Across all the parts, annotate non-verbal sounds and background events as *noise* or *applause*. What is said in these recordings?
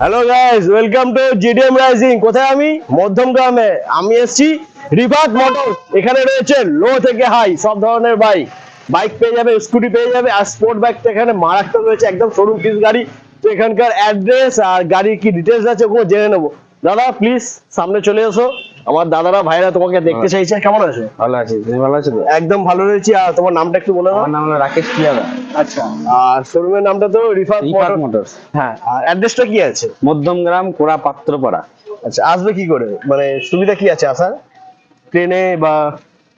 Hello guys welcome to GDM rising কোথায় আমি? মধ্যম গ্রামে। আমি এসছি রিভার্ট মোটর এখানে রয়েছে লো থেকে হাই সব ধরনের বাইক বাইক পেয়ে যাবে স্কুটি পেয়ে যাবে, আর স্পোর্ট বাইক এখানে মারাত্মক রয়েছে, একদম শোরুম পিস গাড়ি। তো এখানকার অ্যাড্রেস আর গাড়ির কি ডিটেলস আছে ওগুলো জেনে নেব। দাদা প্লিজ সামনে চলে এসো। আমার দাদারা ভাইরা তোমাকে দেখতে চাইছে কেমন আছো? ভালো আছি তুমি ভালো আছো একদম ভালো রয়েছি আর তোমার নামটা একটু বলে দাও। আমার নাম হলো রাকেশ পিয়াদা আচ্ছা আর শোরুমের নামটা তো রিফাত রিফাত মোটর মোটরস। হ্যাঁ আর অ্যাড্রেসটা কি আছে? মধ্যমগ্রাম কোড়া পাত্রপাড়া। আচ্ছা আসবে কি করে? মানে সুবিধা কি আছে আসার? ট্রেনে বা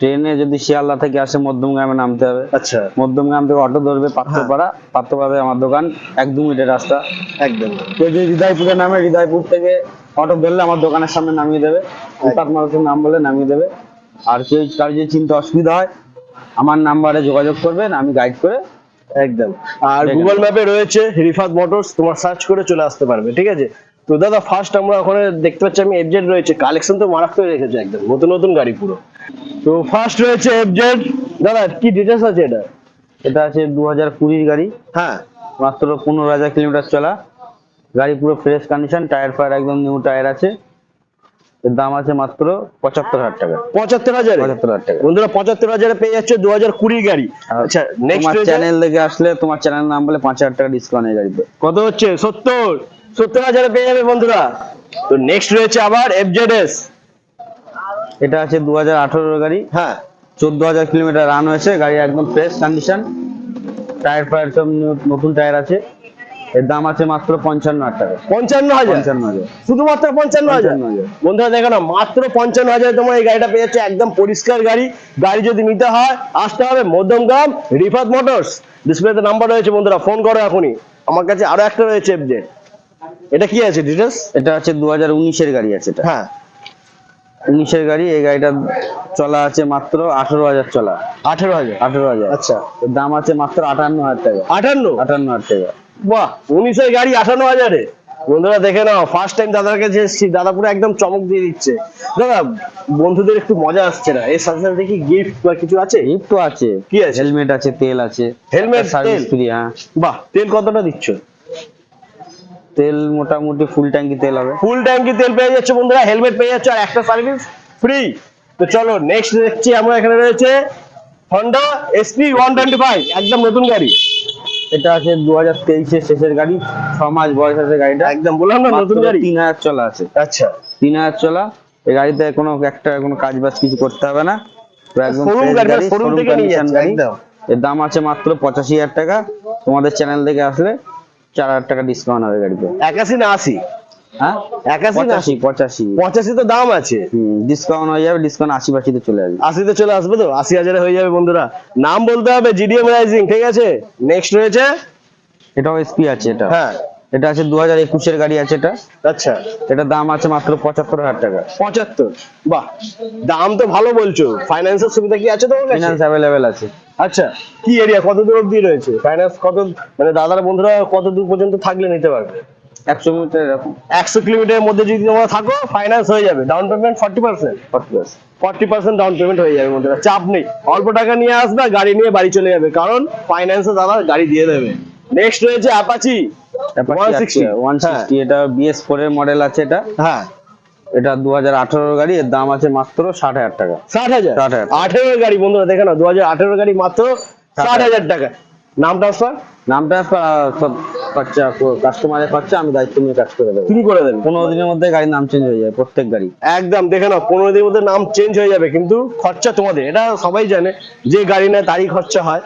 ট্রেনে যদি শিয়ালদা থেকে আসে মধ্যমগ্রামে নামতে হবে। আচ্ছা। মধ্যমগ্রাম থেকে অটো ধরবে পাত্রপাড়া। পাত্রপাড়ায় আমার দোকান এক দু মিনিটের রাস্তা। একদম। কেউ যদি হৃদয়পুরে নামে হৃদয়পুর থেকে অটো ধরলে আমার দোকানের সামনে নামিয়ে দেবে। মানুষের নাম বলে নামিয়ে দেবে। আর কেউ কার যদি চিন্তা অসুবিধা হয় আমার নাম্বারে যোগাযোগ করবেন আমি গাইড করে একদম। আর গুগল ম্যাপে রয়েছে রিফাত মোটরস তোমার সার্চ করে চলে আসতে পারবে ঠিক আছে? তো দাদা ফার্স্ট আমরা ওখানে দেখতে পাচ্ছি আমি এফজেড রয়েছে। কালেকশন তো মারাত্মক রেখেছে একদম। নতুন নতুন গাড়ি পুরো। তো ফার্স্ট রয়েছে এফজেড দাদা কি ডিটেলস আছে এটা? এটা আছে দু হাজার কুড়ির গাড়ি। হ্যাঁ। মাত্র পনেরো হাজার কিলোমিটার চলা। গাড়ি পুরো ফ্রেশ কন্ডিশন টায়ার ফায়ার একদম নিউ টায়ার আছে। এর দাম আছে মাত্র পঁচাত্তর হাজার টাকা। পঁচাত্তর হাজার? পঁচাত্তর হাজার টাকা। বন্ধুরা পঁচাত্তর হাজারে পেয়ে যাচ্ছে দু হাজার কুড়ির গাড়ি। আচ্ছা নেক্সট চ্যানেল দেখে আসলে তোমার চ্যানেল নাম বলে পাঁচ হাজার টাকা ডিসকাউন্ট এই গাড়িতে। কত হচ্ছে? সত্তর? সত্তর হাজারে পেয়ে যাবে বন্ধুরা? তো নেক্সট রয়েছে আবার এফজেডএস এটা আছে দু হাজার গাড়ি। হ্যাঁ। চোদ্দ হাজার কিলোমিটার রান হয়েছে গাড়ি একদম ফ্রেশ কন্ডিশন টায়ার ফায়ার সব নতুন টায়ার আছে। এর দাম আছে মাত্র পঞ্চান্ন হাজার টাকা। পঞ্চান্ন হাজার? পঞ্চান্ন হাজার। শুধুমাত্র পঞ্চান্ন হাজার? পঞ্চান্ন হাজার। বন্ধুরা দেখো না মাত্র পঞ্চান্ন হাজার তোমার এই গাড়িটা পেয়ে যাচ্ছে একদম পরিষ্কার গাড়ি। গাড়ি যদি নিতে হয় আসতে হবে মধ্যমগ্রাম রিফাত মোটরস। ডিসপ্লেতে নাম্বার রয়েছে বন্ধুরা ফোন করো এখনই। আমার কাছে আরও একটা রয়েছে এফজেড এটা কি আছে ডিটেলস এটা আছে দু হাজার উনিশের গাড়ি আছে এটা। হ্যাঁ। উনিশের গাড়ি এই গাড়িটা চলা আছে মাত্র আঠারো হাজার চলা। আঠেরো হাজার? আঠারো হাজার। আচ্ছা। এর দাম আছে মাত্র আটান্ন হাজার টাকা। আটান্ন? আটান্ন হাজার টাকা। বাহ উনিশের গাড়ি আঠান্ন হাজারে। বন্ধুরা দেখে নাও ফার্স্ট টাইম দাদার কাছে এসেছি দাদা পুরো একদম চমক দিয়ে দিচ্ছে। দাদা বন্ধুদের একটু মজা আসছে না? এর সাথে সাথে দেখি গিফট বা কিছু আছে? গিফট তো আছে। কি আছে? হেলমেট আছে তেল আছে। হেলমেট তেল? ফ্রি হ্যাঁ। বাহ তেল কতটা দিচ্ছ? তেল মোটামুটি ফুল ট্যাঙ্কি তেল হবে। ফুল ট্যাঙ্কি তেল পেয়ে যাচ্ছে বন্ধুরা হেলমেট পেয়ে যাচ্ছে আর একটা সার্ভিস ফ্রি তো চলো নেক্সট দেখছি আমরা এখানে রয়েছে Honda SP one twenty five একদম নতুন গাড়ি। এটা আছে দু হাজার তেইশের শেষের গাড়ি ছ মাস বয়স আছে গাড়িটা। একদম বললাম না নতুন গাড়ি? তিন হাজার চলা আছে। আচ্ছা তিন হাজার চলা এই গাড়িতে কোনো একটা কোনো কাজ বাজ কিছু করতে হবে না। একদম গাড়ি, গাড়ি, showroom showroom থেকে নিয়ে যাচ্ছে, একদম। এর দাম আছে মাত্র পঁচাশি হাজার টাকা তোমাদের চ্যানেল থেকে আসলে চার হাজার টাকা ডিসকাউন্ট হবে গাড়িতে। একাশি না আশি? হ্যাঁ? একাশি না? পঁচাশি পঁচাশি। পঁচাশি তো দাম আছে। ডিসকাউন্ট হয়ে যাবে ডিসকাউন্ট আশি পাশিতে চলে আসবে। আশিতে চলে আসবে তো? আশি হাজারে হয়ে যাবে বন্ধুরা। নাম বলতে হবে জিডিএম রাইজিং ঠিক আছে? নেক্সট রয়েছে? এটাও এসপি আছে এটা। হ্যাঁ। এটা আছে দু হাজার একুশের গাড়ি আছে এটা। আচ্ছা। এটার দাম আছে মাত্র পঁচাত্তর হাজার টাকা। পঁচাত্তর। বাহ দাম তো ভালো বলছো। ফাইন্যান্সের সুবিধা কি আছে কাছে? অ্যাভেলেবেল আছে। আচ্ছা কি এরিয়া কত দূর অব্দি রয়েছে? ফাইন্যান্স কত মানে দাদার বন্ধুরা কত দূর পর্যন্ত থাকলে নিতে পারবে? একশো মিটার এরকম। একশো কিলোমিটারের মধ্যে যদি তোমরা থাকো ফাইন্যান্স হয়ে যাবে। Down payment forty percent forty percent forty percent down payment হয়ে যাবে বন্ধুরা। চাপ নেই। অল্প টাকা নিয়ে আসবে গাড়ি নিয়ে বাড়ি চলে যাবে। কারণ ফাইন্যান্সে দাদা গাড়ি দিয়ে দেবে। নেক্সট রয়েছে অ্যাপাচি ওয়ান সিক্সটি এটা বিএস ফোর এর মডেল আছে এটা? হ্যাঁ। এটা দু হাজার আঠারোর গাড়ি এর দাম আছে মাত্র ষাট হাজার টাকা। ষাট হাজার? ষাট হাজার। আঠেরো গাড়ি বন্ধুরা দেখে না দু হাজার আঠেরো গাড়ি মাত্র ষাট হাজার। টাকা। নাম ট্রান্সফার নামটা আহ, সব খরচা কাস্টমারের খরচা আমি দায়িত্ব নিয়ে কাজ করে দেবো। তুমি করে দেবে। পনেরো দিনের মধ্যে গাড়ির নাম চেঞ্জ হয়ে যায় প্রত্যেক গাড়ি। একদম দেখে নাও পনেরো দিনের মধ্যে নাম চেঞ্জ হয়ে যাবে কিন্তু খরচা তোমাদের এটা সবাই জানে যে গাড়ি নেয় তারই খরচা হয়।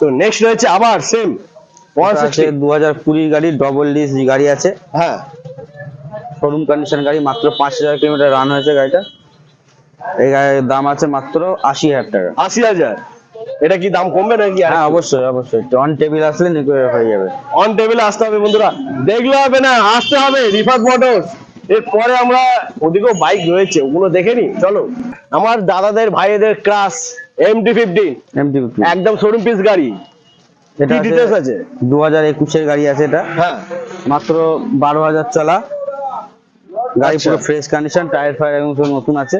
তো নেক্সট রয়েছে আবার সেম দু হাজার কুড়ির গাড়ি ডবল ডিস গাড়ি আছে। হ্যাঁ। শোরুম কন্ডিশন গাড়ি মাত্র পাঁচ হাজার কিলোমিটার রান হয়েছে গাড়িটা। এই গাড়ির দাম আছে মাত্র আশি হাজার টাকা। আশি হাজার? এটা কি দাম কমবে নাকি হ্যাঁ অবশ্যই অবশ্যই। অন টেবিল আসলে হয়ে যাবে। অন টেবিল আসতে হবে বন্ধুরা। দেখলে হবে না আসতে হবে রিফাত মোটরস এরপরে আমরা ওদিকেও বাইক রয়েছে ওগুলো দেখে নি চলো। আমার দাদাদের ভাইদের ক্রাস এমটি ফিফটিন এমটি একদম শোরুম পিস গাড়ি। এটা আছে? দু হাজার একুশের গাড়ি আছে এটা। হ্যাঁ। মাত্র বারো হাজার চলা। গাড়ি আচ্ছা। পুরো ফ্রেশ কন্ডিশন টায়ার ফায়ার এবং সব নতুন আছে।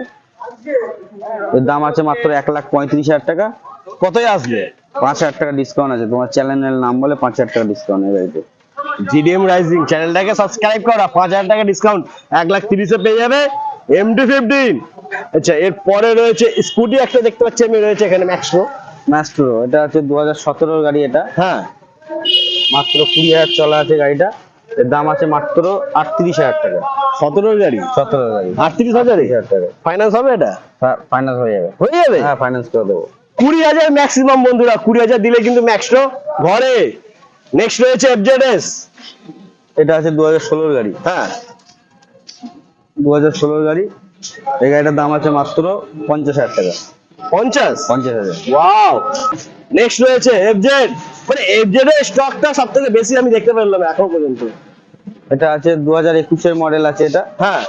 এর দাম আছে মাত্র এক লাখ পঁয়ত্রিশ হাজার টাকা। কতই আসবে? পাঁচ হাজার টাকা ডিসকাউন্ট আছে। তোমার চ্যানেলের নাম বলে পাঁচ হাজার টাকা ডিসকাউন্ট এই গাড়িতে জিডিএম রাইজিং চ্যানেলটাকে সাবস্ক্রাইব করা। পাঁচ হাজার টাকা ডিসকাউন্ট এক লাখ তিরিশে পেয়ে যাবে এম এমডি ফিফটিন আচ্ছা এরপরে রয়েছে স্কুটি একটা দেখতে পাচ্ছি আমি রয়েছে এখানে ম্যাক্সপ্রো ম্যাস্ট্রো এটা হচ্ছে দু হাজার সতেরোর গাড়ি এটা। হ্যাঁ। মাত্র কুড়ি হাজার চলা আছে গাড়িটা। এর দাম আছে মাত্র আটত্রিশ হাজার টাকা। সতেরোর গাড়ি? সতেরো গাড়ি। আটত্রিশ হাজার? টাকা। ফাইন্যান্স হবে এটা? ফাইন্যান্স হয়ে যাবে। হয়ে যাবে? হ্যাঁ ফাইন্যান্স করে দেবো। কুড়ি হাজার ম্যাক্সিমাম বন্ধুরা কুড়ি হাজার দিলে কিন্তু ম্যাক্সপ্রো ঘরে। নেক্সট রয়েছে এফজেডএস এটা আছে দু হাজার ষোলোর গাড়ি। হ্যাঁ। দু হাজার ষোলোর গাড়ি। এই গাড়িটার দাম আছে মাত্র পঞ্চাশ হাজার টাকা। পঞ্চাশ? পঞ্চাশ হাজার। ওয়াও নেক্সট রয়েছে এফজেড মানে এফজেড এর স্টকটা সব থেকে বেশি আমি দেখতে পেলাম এখন পর্যন্ত। এটা আছে দু হাজার একুশের মডেল আছে এটা। হ্যাঁ।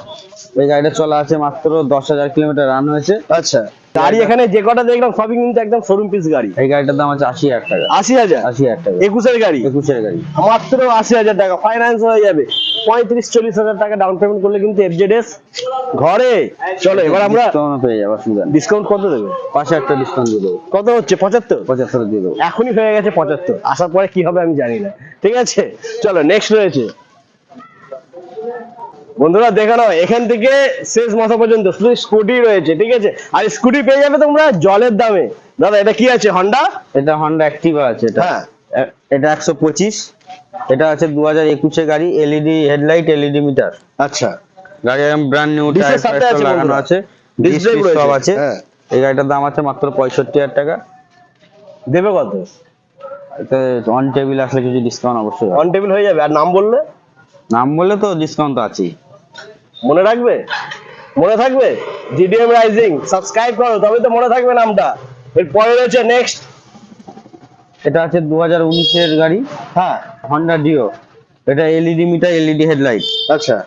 এই গাড়িটা চলা আছে মাত্র দশ হাজার কিলোমিটার রান হয়েছে। আচ্ছা। গাড়ি এখানে যে কটা দেখলাম সবই কিন্তু একদম শোরুম পিস গাড়ি। এই গাড়িটার দাম আছে আশি হাজার টাকা। আশি হাজার? আশি হাজার টাকা। একুশের গাড়ি? একুশের গাড়ি। মাত্র আশি হাজার টাকা। ফাইন্যান্স হয়ে যাবে। পঁয়ত্রিশ চল্লিশ হাজার টাকা ডাউন পেমেন্ট করলে কিন্তু এফজেডএস ঘরে। চলো এবার আমরা পেয়ে যাব অসুবিধা ডিসকাউন্ট কত দেবে? পাশে একটা ডিসকাউন্ট দিয়ে দেবো। কত হচ্ছে? পঁচাত্তর? পঁচাত্তর দিয়ে দেবো। এখনই হয়ে গেছে পঁচাত্তর। আসার পরে কি হবে আমি জানি না। ঠিক আছে? চলো নেক্সট রয়েছে। বন্ধুরা দেখে নাও এখান থেকে শেষ মাথা পর্যন্ত শুধু স্কুটি রয়েছে ঠিক আছে? আর স্কুটি পেয়ে যাবে তোমরা জলের দামে। দাদা এটা কি আছে হন্ডা এটা হন্ডা অ্যাক্টিভা আছে এটা। হ্যাঁ। এটা একশো পঁচিশ। এটা আছে দু হাজার একুশে গাড়ি এলইডি হেডলাইট এলইডি মিটার আচ্ছা। গাড়ি একদম ব্র্যান্ড নিউ টায়ার লাগানো আছে। সব আছে। হ্যাঁ। এই গাড়িটার দাম আছে মাত্র পঁয়ষট্টি হাজার টাকা। দেবে কত? অন টেবিল আসলে কিছু ডিসকাউন্ট অবশ্যই অন টেবিল হয়ে যাবে। আর নাম বললে? নাম বললে তো ডিসকাউন্ট তো আছেই। মনে রাখবে? মনে থাকবে? জিডিএম রাইজিং সাবস্ক্রাইব করো তবে তো মনে থাকবে নামটা। এরপরে রয়েছে নেক্সট এটা আছে দু হাজার উনিশের গাড়ি। হ্যাঁ। হন্ডা ডিও এটা এলইডি মিটার এলইডি হেডলাইট আচ্ছা।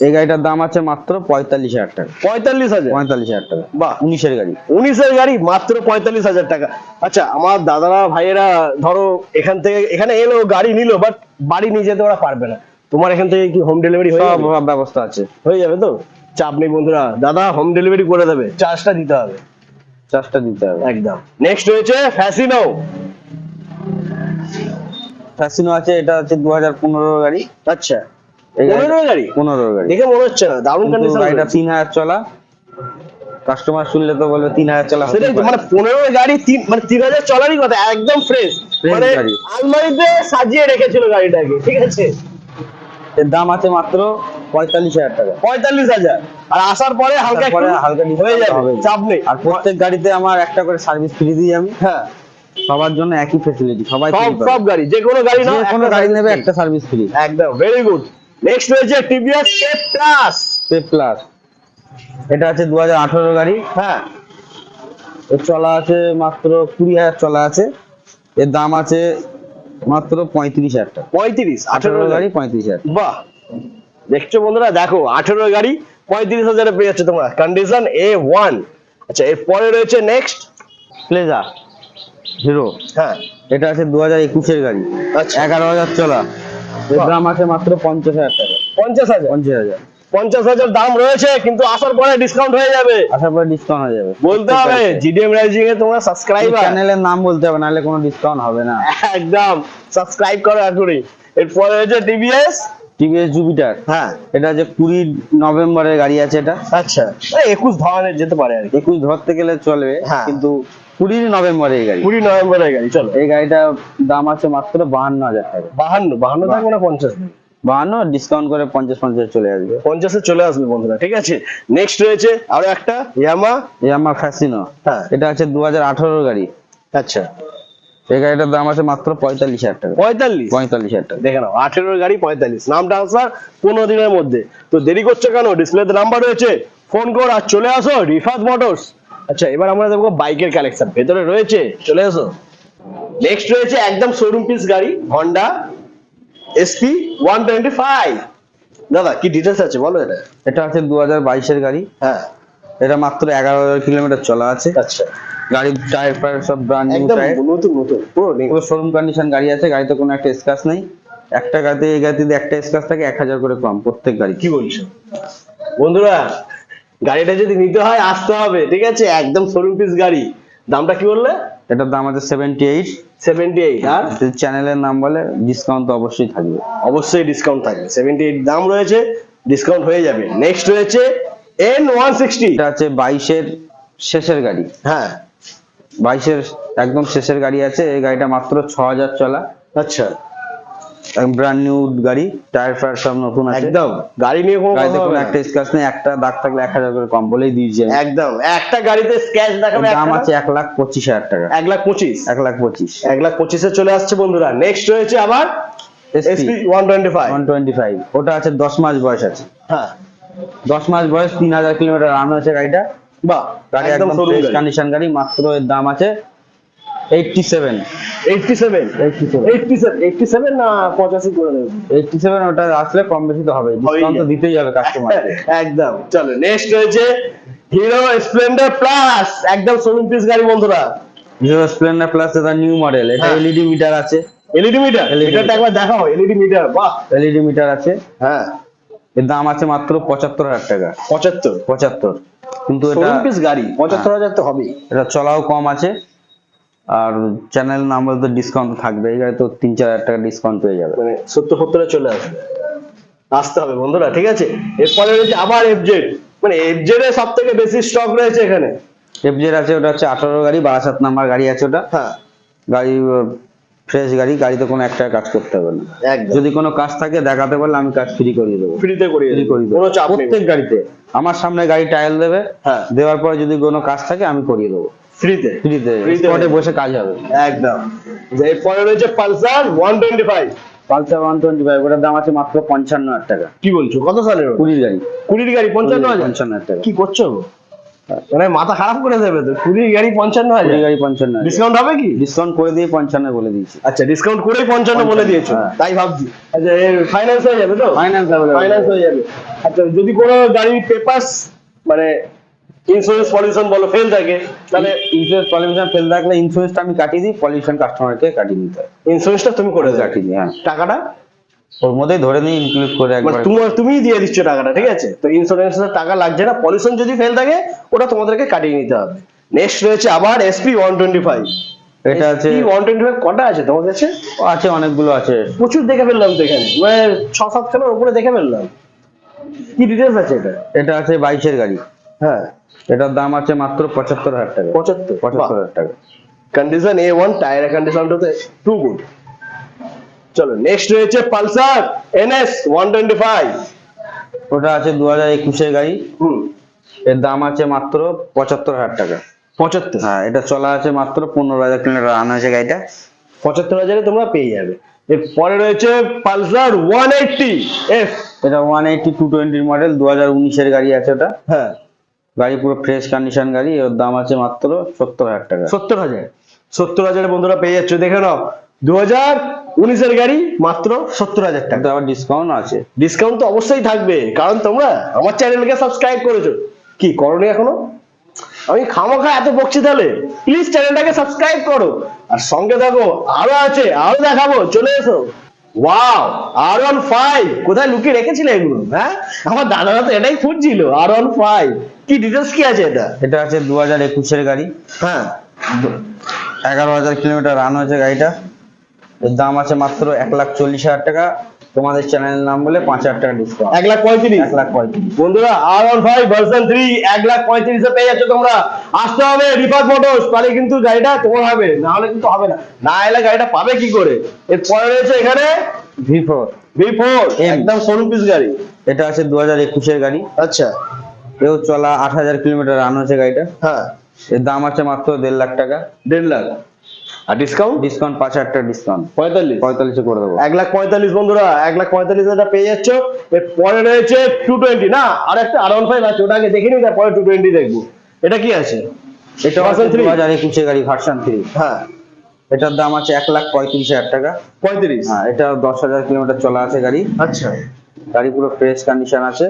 এই গাড়িটার দাম আছে মাত্র পঁয়তাল্লিশ হাজার টাকা। পঁয়তাল্লিশ হাজার? পঁয়তাল্লিশ হাজার টাকা। বাহ। উনিশের গাড়ি। উনিশের গাড়ি মাত্র পঁয়তাল্লিশ হাজার টাকা। আচ্ছা আমার দাদারা ভাইয়েরা ধরো এখান থেকে এখানে এলো গাড়ি নিলো বাট বাড়ি নিয়ে যেতে ওরা পারবে না। তোমার এখান থেকে কি হোম ডেলিভারি হয়ে সব যাবে? সব ব্যবস্থা আছে। হয়ে যাবে তো? চাপ নেই বন্ধুরা। দাদা হোম ডেলিভারি করে দেবে। চার্জটা দিতে হবে। চার্জটা দিতে হবে। একদম। নেক্সট রয়েছে ফ্যাসিনো ফ্যাসিনো আছে এটা আছে দু হাজার পনেরো গাড়ি। আচ্ছা। এই গাড়ি- গাড়ি। দেখে মনে হচ্ছে না দারুণ কন্ডিশন গাড়িটা তিন হাজার চলা। কাস্টমার শুনলে তো বলবে তিন হাজার চলা সেটাই। মানে পনেরো গাড়ি তিন মানে তিন হাজার চলারই কথা একদম ফ্রেশ মানে আলমারিতে সাজিয়ে রেখেছিল গাড়িটাকে ঠিক আছে? এর দাম আছে মাত্র পঁয়তাল্লিশ হাজার টাকা। পঁয়তাল্লিশ হাজার? আর আসার পরে হালকা হালকা হয়ে যাবে চাপ নেই। আর প্রত্যেক গাড়িতে আমার একটা করে সার্ভিস ফ্রি দিই আমি। হ্যাঁ। সবার জন্য একই ফেসিলিটি সবাই সব সব গাড়ি যে কোনো গাড়ি নাও কোনো গাড়ি নেবে একটা সার্ভিস ফ্রি একদম ভেরি গুড নেক্সট রয়েছে TVS step plus pay plus এটা আছে দু হাজার আঠারো গাড়ি। হ্যাঁ। এর চলা আছে মাত্র কুড়ি হাজার চলা আছে। এর দাম আছে মাত্র পঁয়ত্রিশ হাজার টাকা। পঁয়ত্রিশ আঠারো গাড়ি পঁয়ত্রিশ হাজার বাহ। দেখছ বন্ধুরা দেখো আঠেরো গাড়ি পঁয়ত্রিশ হাজারে পেয়ে যাচ্ছে তোমরা। কন্ডিশন এ ওয়ান আচ্ছা এরপরে রয়েছে নেক্সট প্লেজার হিরো হ্যাঁ। এটা আছে দু হাজার একুশের গাড়ি। আচ্ছা। এগারো হাজার চলা। এর। দাম আছে মাত্র পঞ্চাশ হাজার টাকা। পঞ্চাশ হাজার। পঞ্চাশ হাজার। পঞ্চাশ হাজার দাম রয়েছে কিন্তু আসার পরে ডিসকাউন্ট হয়ে যাবে। আসার পরে ডিসকাউন্ট হয়ে যাবে। বলতে হবে জিডিএম রাইজিং এ তোমরা সাবস্ক্রাইবার চ্যানেলের নাম বলতে হবে নাহলে কোনো ডিসকাউন্ট হবে না। একদম সাবস্ক্রাইব করো এখনই। এরপরে রয়েছে টিভিএস টিভিএস জুপিটার হ্যাঁ। এটা যে কুড়ি নভেম্বরের গাড়ি আছে এটা। আচ্ছা এই একুশ ধরনের যেতে পারে আর কি। একুশ ধরতে গেলে চলবে হ্যাঁ। কিন্তু কুড়ি নভেম্বরে এই গাড়ি। কুড়ি নভেম্বরের গাড়ি চলো। এই গাড়িটার দাম আছে মাত্র বাহান্ন হাজার টাকা। বাহান্ন বাহান্ন থাকবে না পঞ্চাশ। বাহান্ন ডিসকাউন্ট করে পঞ্চাশ পঞ্চাশ চলে আসবে। পঞ্চাশে চলে আসবে বন্ধুরা ঠিক আছে? নেক্সট রয়েছে আরও একটা ইয়ামা আমার ফ্যাসিনো হ্যাঁ। এটা আছে দু হাজার আঠারোর গাড়ি। আচ্ছা। এই গাড়িটার দাম আছে মাত্র পঁয়তাল্লিশ হাজার টাকা। পঁয়তাল্লিশ? পঁয়তাল্লিশ হাজার টাকা। দেখে নাও আঠেরোর গাড়ি পঁয়তাল্লিশ। নাম ট্রান্সফার পনেরো দিনের মধ্যে। তো দেরি করছ কেন? ডিসপ্লেতে নাম্বার রয়েছে। ফোন কর আর চলে আসো রিফাত মোটরস আচ্ছা এবার আমরা দেখব বাইকের কালেকশন ভেতরে রয়েছে চলে আসো নেক্সট রয়েছে একদম শোরুম পিস গাড়ি Honda SP one twenty five দাদা কি ডিটেলস আছে বলো এটা? এটা আছে দু হাজার বাইশের গাড়ি। হ্যাঁ। এটা মাত্র এগারো হাজার কিলোমিটার চলা আছে। আচ্ছা। গাড়ির টায়ার ফায়ার সব ব্র্যান্ড নিউ টায়ার নতুন নতুন পুরো পুরো শোরুম কন্ডিশন গাড়ি আছে গাড়িতে কোনো একটা স্ক্র্যাচ নেই। একটা গাড়িতে এই গাড়িতে একটা স্ক্র্যাচ থাকে এক হাজার করে কম প্রত্যেক গাড়ি। কি বলছো বন্ধুরা গাড়িটা যদি নিতে হয় আসতে হবে ঠিক আছে? একদম শোরুম পিস গাড়ি। দামটা কি বললে? এটার দাম আছে সেভেন্টি এইট সেভেন্টি এইট আর চ্যানেলের নাম বলে ডিসকাউন্ট তো অবশ্যই থাকবে। অবশ্যই ডিসকাউন্ট থাকবে। সেভেন্টি এইট দাম রয়েছে ডিসকাউন্ট হয়ে যাবে। নেক্সট রয়েছে এন ওয়ান সিক্সটি এটা আছে বাইশের শেষের গাড়ি। হ্যাঁ। বাইশের একদম শেষের গাড়ি আছে এই গাড়িটা মাত্র ছ হাজার চলা। আচ্ছা। ব্র্যান্ড নিউ গাড়ি টায়ার ফায়ার সব নতুন আছে। একদম। গাড়ি নিয়ে কোনো কথা হবে। একটা স্ক্র্যাচ নেই একটা দাগ থাকলে এক হাজার করে কম বলেই দিয়েছি আমি। একদম। একটা গাড়িতে স্ক্যাচ এর দেখাবে দাম আছে এক লাখ পঁচিশ হাজার টাকা। এক লাখ পঁচিশ? এক লাখ পঁচিশ। এক লাখ পঁচিশে চলে আসছে বন্ধুরা। নেক্সট রয়েছে আবার SP one twenty five one twenty five ওটা আছে দশ মাস বয়স আছে। হ্যাঁ। দশ মাস বয়স তিন হাজার কিলোমিটার রান হয়েছে গাড়িটা। বাহ গাড়ি একদম শোরুম কন্ডিশন গাড়ি মাত্র এর দাম আছে eighty seven eighty seven eighty seven eighty seven eighty seven না পঁচাশি করে দেবে? ওটা আসলে কম বেশি তো হবে। ডিসকাউন্ট তো দিতেই হবে কাস্টমারকে *laughs* একদম। চলো নেক্সট রয়েছে হিরো স্প্লেন্ডার প্লাস একদম শোরুম পিস গাড়ি বন্ধুরা। হিরো স্প্লেন্ডার প্লাস এটা নিউ মডেল এটা হ্যাঁ। এলইডি মিটার আছে। এলইডি মিটার LED মিটারটা একবার দেখাও এলইডি মিটার বাহ। এলইডি মিটার আছে। হ্যাঁ। এর দাম আছে মাত্র পঁচাত্তর হাজার টাকা। পঁচাত্তর। পঁচাত্তর। কিন্তু এটা শোরুম পিস গাড়ি পঁচাত্তর হাজার তো হবেই। এটা চলাও কম আছে। আর চ্যানেল নাম বলতে ডিসকাউন্ট থাকবে তো তিন চার হাজার টাকা ডিসকাউন্ট পেয়ে যাবে। মানে সত্তর সত্তরে চলে আসবে। আসতে হবে বন্ধুরা ঠিক আছে? এরপরে রয়েছে আবার এফজেড মানে এফজেড এর সব থেকে বেশি স্টক রয়েছে এখানে। এফজেড আছে ওটা হচ্ছে আঠারো গাড়ি বারাসাত নাম্বার গাড়ি আছে ওটা। হ্যাঁ। গাড়ি ফ্রেশ গাড়ি গাড়িতে কোনো একটা কাজ করতে হবে না। যদি কোনো কাজ থাকে দেখাতে পারলে আমি কাজ ফ্রি করিয়ে দেবো। ফ্রিতে করিয়ে দেবো। প্রত্যেক গাড়িতে। আমার সামনে গাড়ি টায়াল দেবে। হ্যাঁ। দেওয়ার পরে যদি কোনো কাজ থাকে আমি করিয়ে দেবো। ফ্রিতে ফ্রিতে স্পটে বসে কাজ হবে। একদম। এরপরে রয়েছে Pulsar one twenty five Pulsar one twenty five ওটার দাম আছে মাত্র পঞ্চান্ন হাজার টাকা। কি বলছো? কত সালের কুড়ির গাড়ি। কুড়ির গাড়ি পঞ্চান্ন হাজার? পঞ্চান্ন হাজার টাকা। কি করছ? মানে মাথা খারাপ করে দেবে তো। কুড়ির গাড়ি পঞ্চান্ন হাজার? কুড়ি গাড়ি পঞ্চান্ন ডিসকাউন্ট হবে কি? ডিসকাউন্ট করে দিয়ে পঞ্চান্ন বলে দিয়েছি। আচ্ছা ডিসকাউন্ট করেই পঞ্চান্ন বলে দিয়েছ। হ্যাঁ। তাই ভাবছি। আচ্ছা ফাইন্যান্স হয়ে যাবে তো? ফাইন্যান্স হবে। ফাইন্যান্স হয়ে যাবে। আচ্ছা যদি কোনো গাড়ির পেপারস মানে ইন্স্যুরেন্স পলিউশন বলো ফেল থাকে। তাহলে ইন্স্যুরেন্স পলিউশন ফেল থাকলে ইন্স্যুরেন্সটা আমি কাটিয়ে দিই পলিউশন কাস্টমারকে কাটিয়ে দিতে হয়। ইন্স্যুরেন্সটা তুমি করে দাও কাটিয়ে দিই হ্যাঁ। টাকাটা? ওর মধ্যেই ধরে নিই ইনক্লুড করে মানে একবার। তোমার তুমিই দিয়ে দিচ্ছ টাকাটা ঠিক আছে? তো ইন্স্যুরেন্সের টাকা লাগছে না পলিউশন যদি ফেল থাকে ওটা তোমাদেরকে কাটিয়ে নিতে হবে। নেক্সট রয়েছে আবার এসপি ওয়ান টোয়েন্টি ফাইভ এটা আছে ওয়ান টোয়েন্টি ফাইভ কটা আছে তোমার কাছে? আছে অনেকগুলো আছে। প্রচুর দেখে ফেললাম তো এখানে। মানে ছ সাত খানার উপরে দেখে ফেললাম। কি ডিটেলস আছে এটা? এটা আছে বাইশের গাড়ি। হ্যাঁ। এটার দাম আছে মাত্র পঁচাত্তর হাজার টাকা। পঁচাত্তর? পঁচাত্তর হাজার টাকা। কন্ডিশন এ ওয়ান টায়ার কন্ডিশনটা তো টু গুড চলো নেক্সট রয়েছে Pulsar NS one twenty five ওটা আছে দু হাজার একুশের গাড়ি। হুম। এর দাম আছে মাত্র পঁচাত্তর হাজার টাকা। পঁচাত্তর? হ্যাঁ এটা চলা আছে মাত্র পনেরো হাজার কিলোমিটার রান হয়েছে গাড়িটা। পঁচাত্তর হাজারে তোমরা পেয়ে যাবে। এরপরে রয়েছে পালসার ওয়ান এইটটি এফ এটা ওয়ান এইটটি টু টোয়েন্টির মডেল দু হাজার উনিশের গাড়ি আছে ওটা। হ্যাঁ। গাড়ি পুরো ফ্রেশ কন্ডিশন গাড়ি ওর দাম আছে মাত্র সত্তর হাজার টাকা। সত্তর হাজার। সত্তর হাজারে বন্ধুরা পেয়ে যাচ্ছ। দেখে নাও দু হাজার উনিশের গাড়ি মাত্র সত্তর হাজার টাকা। আবার ডিসকাউন্ট আছে। ডিসকাউন্ট তো অবশ্যই থাকবে কারণ তোমরা আমার চ্যানেলকে সাবস্ক্রাইব করেছ। কি করনি এখনও? আমি খামাখা এত বকছি তাহলে? প্লিজ চ্যানেলটাকে সাবস্ক্রাইব করো। আর সঙ্গে দেখো আরও আছে আরও দেখাবো। চলে এসো। ওয়াও আর ওয়ান ফাইভ কোথায় লুকিয়ে রেখেছিলে এগুলো? হ্যাঁ? আমার দাদারা তো এটাই খুঁজছিল আর ওয়ান ফাইভ কি ডিটেলস কি আছে এটা? এটা আছে দু হাজার একুশের গাড়ি। হ্যাঁ। এগারো হাজার কিলোমিটার রান হয়েছে গাড়িটা। এর দাম আছে মাত্র এক লাখ চল্লিশ হাজার টাকা। তোমাদের চ্যানেলের নাম বলে পাঁচ হাজার টাকা ডিসকাউন্ট এক লাখ পঁয়ত্রিশ। এক লাখ পঁয়ত্রিশ। বন্ধুরা R one five version three এক লাখ পঁয়ত্রিশে পেয়ে যাচ্ছ তোমরা। আসতে হবে রিপাত মোটরস তাহলে কিন্তু গাড়িটা তোমার হবে না হলে কিন্তু হবে না। না এলে গাড়িটা পাবে কি করে? এরপরে রয়েছে এখানে ভি ফোর ভি ফোর একদম শোরুম পিস গাড়ি। এটা আছে দু হাজার একুশের গাড়ি। আচ্ছা। এও চলা আট হাজার কিলোমিটার রান হয়েছে গাড়িটা। হ্যাঁ। এর দাম আছে মাত্র দেড় লাখ টাকা। দেড় লাখ। আর ডিসকাউন্ট ডিসকাউন্ট পাঁচ হাজার টাকা ডিসকাউন্ট পঁয়তাল্লিশ। পঁয়তাল্লিশে করে দেবো। এক লাখ পঁয়তাল্লিশ বন্ধুরা এক লাখ পঁয়তাল্লিশ হাজার পেয়ে যাচ্ছ। এরপরে রয়েছে টু টোয়েন্টি না? আর একটা আর ওয়ান ফাইভ আছে ওটাকে দেখে নিই তারপরে টু টোয়েন্টি দেখব। এটা কি আছে? এটা Version হাজার একুশের গাড়ি ভার্সন থ্রি হ্যাঁ। এটার দাম আছে এক লাখ পঁয়ত্রিশ হাজার টাকা। পঁয়ত্রিশ? হ্যাঁ এটা দশ হাজার কিলোমিটার চলা আছে গাড়ি। আচ্ছা। গাড়ি পুরো ফ্রেশ কন্ডিশন আছে।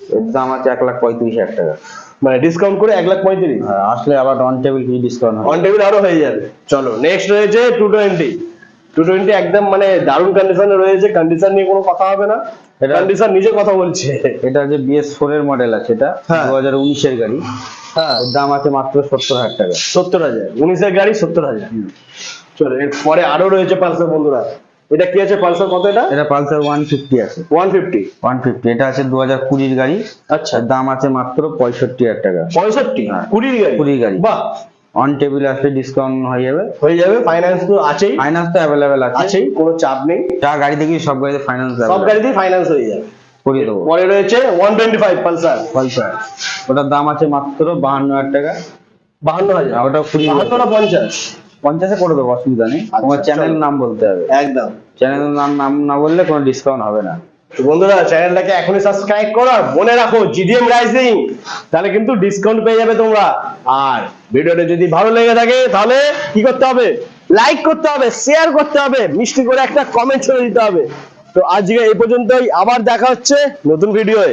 এর দাম আছে এক লাখ পঁয়ত্রিশ হাজার টাকা। মানে ডিসকাউন্ট করে এক লাখ পঁয়ত্রিশ। হ্যাঁ, আসলে আবার অন টেবিল কিছু ডিসকাউন্ট অন টেবিল আরও হয়ে যাবে। চলো নেক্সট রয়েছে টু টোয়েন্টি টু টোয়েন্টি একদম মানে দারুণ কন্ডিশনে রয়েছে। কন্ডিশন নিয়ে কোনো কথা হবে না। এটা- কন্ডিশন নিজে কথা বলছে। এটা যে বিএস ফোর এর মডেল আছে এটা হ্যাঁ। দু হাজার উনিশের গাড়ি। হ্যাঁ। দাম আছে মাত্র সত্তর হাজার টাকা। সত্তর হাজার। উনিশের গাড়ি সত্তর হাজার। চলো এরপরে আরও রয়েছে পালসার বন্ধুরা। এটা কি আছে পালসার কত এটা? এটা পালসার ওয়ান ফিফটি আছে। ওয়ান ফিফটি ওয়ান ফিফটি এটা আছে দু হাজার কুড়ির গাড়ি। আচ্ছা। দাম আছে মাত্র পঁয়ষট্টি হাজার টাকা। পঁয়ষট্টি? হ্যাঁ। কুড়ির গাড়ি? কুড়ির গাড়ি। বাহ। অন টেবিল আসলে ডিসকাউন্ট হয়ে যাবে। হয়ে যাবে। ফাইন্যান্স তো আছেই। ফাইন্যান্স তো অ্যাভেলেবেল আছে আছেই কোনো চাপ নেই। যা গাড়ি দেখি সব গাড়িতে ফাইন্যান্স সব গাড়িতেই ফাইন্যান্স হয়ে যাবে। করিয়ে দেবো। পরে রয়েছে ওয়ান টোয়েন্টি ফাইভ পালসার। পয়সা ওটার দাম আছে মাত্র বাহান্ন হাজার টাকা। বাহান্ন হাজার। আর ওটা কুড়ি বাহান্ন না পঞ্চাশ করে দেবো অসুবিধা নেই। তোমার আচ্ছা, চ্যানেল চলো। নাম বলতে হবে। একদম। চ্যানেলের নাম নাম না বললে কোনো ডিসকাউন্ট হবে না। তো বন্ধুরা চ্যানেলটাকে এখনই সাবস্ক্রাইব করো মনে রাখো জিডিএম রাইজিং তাহলে কিন্তু ডিসকাউন্ট পেয়ে যাবে তোমরা। আর ভিডিওটা যদি ভালো লেগে থাকে তাহলে কি করতে হবে? লাইক করতে হবে শেয়ার করতে হবে মিষ্টি করে একটা কমেন্ট ছেড়ে দিতে হবে। তো আজকে এই পর্যন্তই আবার দেখা হচ্ছে নতুন ভিডিওয়ে